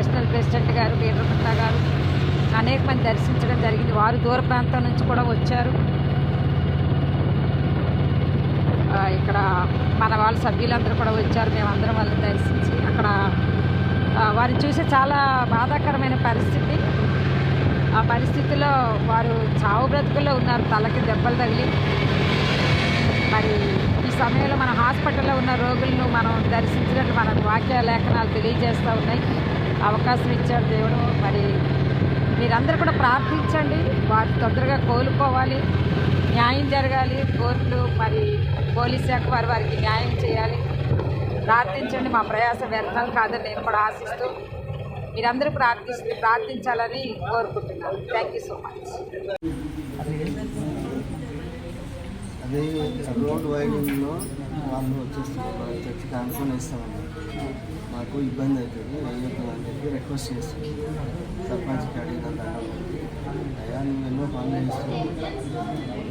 National president గారు వీరభద్ర గారు అనేక మంది దర్శించడం జరిగింది. వారు దూర ప్రాంతం నుంచి కూడా వచ్చారు. ఇక్కడ మన వాళ్ళ సభ్యులందరూ కూడా వచ్చారు. మేమందరం వాళ్ళని దర్శించి అక్కడ వారిని చూసే చాలా బాధాకరమైన పరిస్థితి. ఆ పరిస్థితిలో వారు చావు బ్రతుకుల్లో ఉన్నారు. తలకి దెబ్బలు తగిలి. మరి ఈ సమయంలో మన హాస్పిటల్లో ఉన్న రోగులను మనం దర్శించినట్టు మనకు వాక్య లేఖనాలు తెలియజేస్తూ ఉన్నాయి. అవకాశం ఇచ్చాడు దేవుడు. మరి మీరందరూ కూడా ప్రార్థించండి. వారు తొందరగా కోలుకోవాలి. న్యాయం జరగాలి. కోర్టులు మరి పోలీస్ శాఖ వారి వారికి న్యాయం చేయాలి. ప్రార్థించండి. మా ప్రయాస వ్యర్థం కాదని నేను కూడా ఆశిస్తూ మీరందరూ ప్రార్థిస్తూ ప్రార్థించాలని కోరుకుంటున్నాను. థ్యాంక్ యూ సో మచ్ అదే రోడ్ వైడింగ్లో వాళ్ళు వచ్చేస్తారు వాళ్ళ చర్చికి అనుకుని వేస్తామని మాకు ఇబ్బంది అవుతుంది. వేయొద్దు అని చెప్పి రిక్వెస్ట్ చేస్తాం సర్పంచ్కి అడిగిన దండం అయ్యా నువ్వు ఎన్నో పనులు చేస్తున్నావు.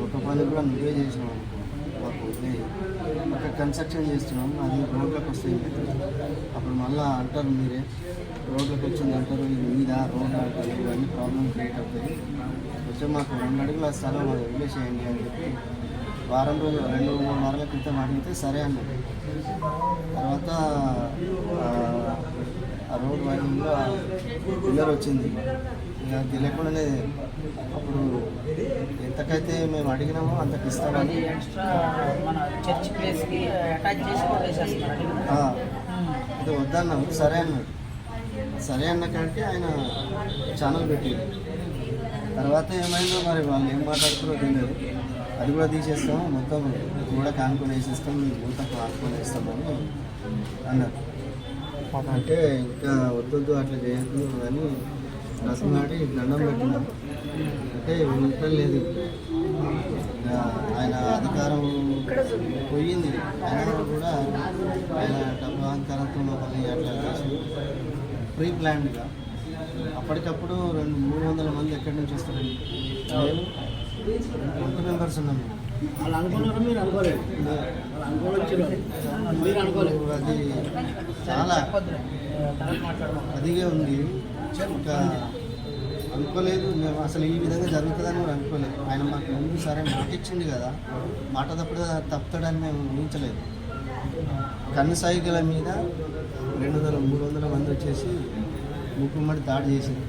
ఒక పని కూడా నువ్వే చేసినావు అనుకో. మాకు వదిలే అక్కడ కన్స్ట్రక్షన్ చేస్తున్నాం. అది రోడ్లకు వస్తాయి. అప్పుడు మళ్ళీ అంటారు మీరే. రోడ్లకు వచ్చింది అంటారు. ఇది మీద? రోడ్ అంటారు ఇవన్నీ ప్రాబ్లం క్రియేట్ అవుతాయి. కొంచెం మాకు రెండు అడుగుల స్థలం అది వదిలేసేయండి అని చెప్పి వారం రోజులు రెండు మూడు వారాల క్రితం అడిగితే సరే అన్నది తర్వాత ఆ, రోడ్ వైడింగ్లో పిల్లర్ వచ్చింది. ఇక తెలియకుండానే అప్పుడు ఎంతకైతే మేము అడిగినామో అంతకు అది ఇస్తామని ఎక్స్ట్రా మన చర్చ్ ప్లేస్కి అటాచ్ చేసి కొట్టేసేస్తున్నారు. ఆ, ఇది వద్దన్నాం. సరే అన్నాడు. సరే అన్న కాడికి ఆయన ఛానల్ పెట్టింది తర్వాత ఏమైందో మరి వాళ్ళు ఏం మాట్లాడుతారో తెలియదు. అది కూడా తీసేస్తాం మొత్తం కూడా కానుకొని వేసేస్తాం మీ మూతకు ఆనుకొని వేస్తామని అన్నారు. అంటే ఇంకా వద్దొద్దు అట్లా చేయొద్దు అని రసమాడి దండం పెట్టినాం. అంటే ఉండటం లేదు. ఇంకా ఆయన అధికారం పోయింది. అయినా కూడా ఆయన డబ్బు అహంకారంతో మమ్మల్ని అట్లా చేసి ప్రీ ప్లాన్డ్గా అప్పటికప్పుడు రెండు మూడు వందల మంది ఎక్కడి నుంచి వస్తారండి? మేము ట్వంటీ మెంబర్స్ ఉన్నాము వాళ్ళు అనుకున్నారు మీరు అనుకోలేదు? మీరు అనుకోలేదు? అది చాలా అదిగే ఉంది. ఇంకా అనుకోలేదు. మేము అసలు ఈ విధంగా జరుగుతుందని కూడా అనుకోలేదు. ఆయన మాకు ముందు సరే మాట ఇచ్చింది కదా మాట తప్పుడు తప్పుతాడని మేము ఊహించలేదు. కన్ను సాయిగల మీద రెండు వందల మూడు వందల మంది వచ్చేసి ముక్కుమ్మడి దాడి చేసింది.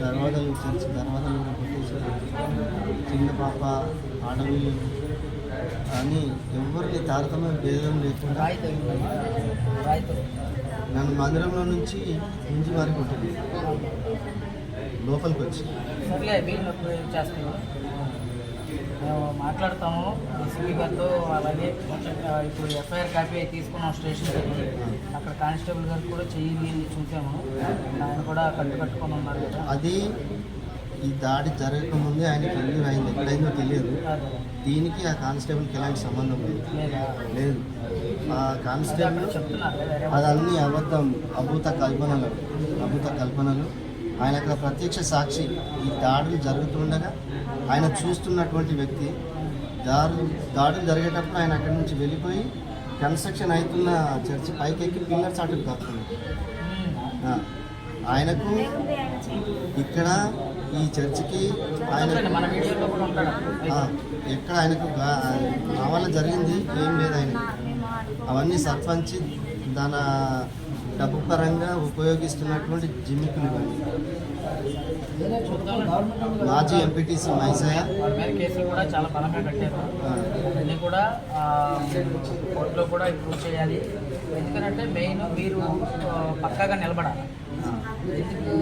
తర్వాత చర్చి తర్వాత చిన్న పాప ఆడవిల్లు అని ఎవరికి తారతమ్య భేదం లేకుండా నన్ను మందిరంలో నుంచి ఇంటి వరకు ఉంటుంది లోపలికి వచ్చి. మేము మాట్లాడతాము సిపి గారితో అలాగే ఇప్పుడు ఎఫ్ఐఆర్ కాపీ తీసుకున్నాం స్టేషన్కి అక్కడ కానిస్టేబుల్ గారికి కూడా చెయ్యి చూసాము. ఆయన కూడా కట్టు కట్టుకొని ఉన్నారు కదా. అది ఈ దాడి జరగకముందే ఆయనకి ఎందుకు అయింది. ఎక్కడైందో తెలియదు. దీనికి ఆ కానిస్టేబుల్కి ఎలాంటి సంబంధం లేదు. లేదా? ఆ కానిస్టేబుల్ అదన్నీ అబద్ధం. అభూత కల్పనలు. అభూత కల్పనలు. ఆయన అక్కడ ప్రత్యక్ష సాక్షి ఈ దాడులు జరుగుతుండగా ఆయన చూస్తున్నటువంటి వ్యక్తి దాడులు దాడులు జరిగేటప్పుడు ఆయన అక్కడి నుంచి వెళ్ళిపోయి కన్స్ట్రక్షన్ అవుతున్న చర్చి పైకి ఎక్కి పిల్లర్స్ అటుకు కాకుండా ఆ, ఆయనకు ఇక్కడ ఈ చర్చికి ఆయన చూడండి, మన వీడియోలో కూడా ఉంటాడు. ఆ, ఎక్కడ ఆయనకు గా- నా వల్ల జరిగింది ఏం లేదు ఆయన అవన్నీ సర్పంచ్ దాని డబ్బు పరంగా ఉపయోగిస్తున్నటువంటి జిమ్మికులు ఇవన్నీ మాజీ ఎంపీటీసీ మైసయ్య. వాళ్ళ మీద కేసులు కూడా చాలా బలంగా కట్టారు. ఆ, అవన్నీ కూడా కోర్టులో కూడా ఇంప్రూవ్ చేయాలి. ఎందుకంటే మెయిన్ మీరు పక్కాగా నిలబడాలి. ఎందుకు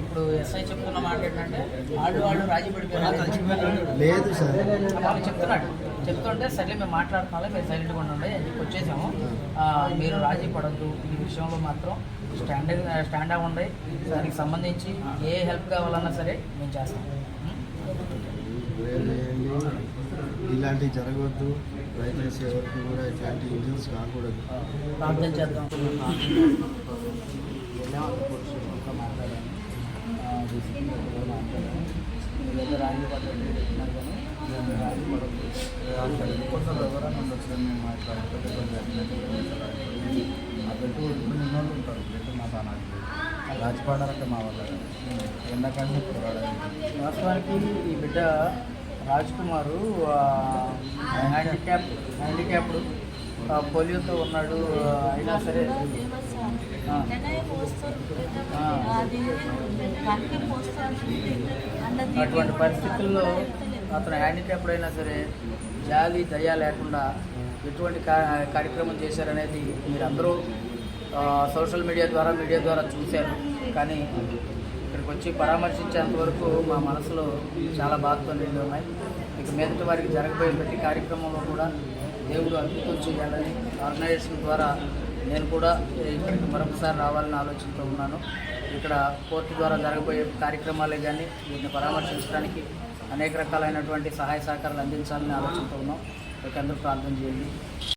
ఇప్పుడు ఎస్ఐ చెప్తున్న మాట ఏంటంటే వాళ్ళు వాళ్ళు రాజీ పడిపోయారు. లేదు సార్. వాళ్ళు చెప్తున్నాడు. చెప్తుంటే సర్లే మేము మాట్లాడుతున్నాం మీరు సైలెంట్గా ఉండండి అని చెప్పి వచ్చేసాము. మీరు రాజీ పడద్దు. ఈ విషయంలో మాత్రం స్టాండ్ స్టాండ్ ఉండి దానికి సంబంధించి ఏ హెల్ప్ కావాలన్నా సరే మేము చేస్తాం. ఇలాంటివి జరగవద్దు. దయచేసి ఎవరికి కూడా ఇట్లాంటి ఇంజన్స్ కాకూడదు ప్రార్థన చేద్దాం. మాట్లాడాను ఏదో రాయి పడ్డది పెట్టినారు కానీ నేను పడదు ఉండొచ్చు మేము మాట్లాడుతుంటే కొంచెం ఆ ఉంటారు బెట్టు మా తానాకి రాజపాడారు మా వాళ్ళు ఎండాకాలం వాస్తవానికి ఈ బిడ్డ రాజ్ కుమారు హ్యాండిక్యాప్ హ్యాండిక్యాప్డ్. పోలియోతో ఉన్నాడు అయినా సరే. అటువంటి పరిస్థితుల్లో అతను హ్యాండిక్యాప్డ్ అయినా సరే జాలి దయ లేకుండా ఎటువంటి కార్యక్రమం చేశారనేది మీరందరూ సోషల్ మీడియా ద్వారా మీడియా ద్వారా చూశారు. కానీ ఇక్కడికి వచ్చి పరామర్శించేంత వరకు మా మనసులో చాలా బాధతో నిండి ఉన్నాయి. ఇక మీదటి వారికి జరగబోయే ప్రతి కార్యక్రమంలో కూడా దేవుడు అద్భుతం చేయాలని ఆర్గనైజేషన్ ద్వారా నేను కూడా ఇక్కడికి మరొకసారి రావాలని ఆలోచనతో ఉన్నాను. ఇక్కడ కోర్టు ద్వారా జరగబోయే కార్యక్రమాలే కానీ వీటిని పరామర్శించడానికి అనేక రకాలైనటువంటి సహాయ సహకారాలు అందించాలని ఆలోచనతో ఉన్నాం. ఇక అందరూ ప్రార్థన చేయండి.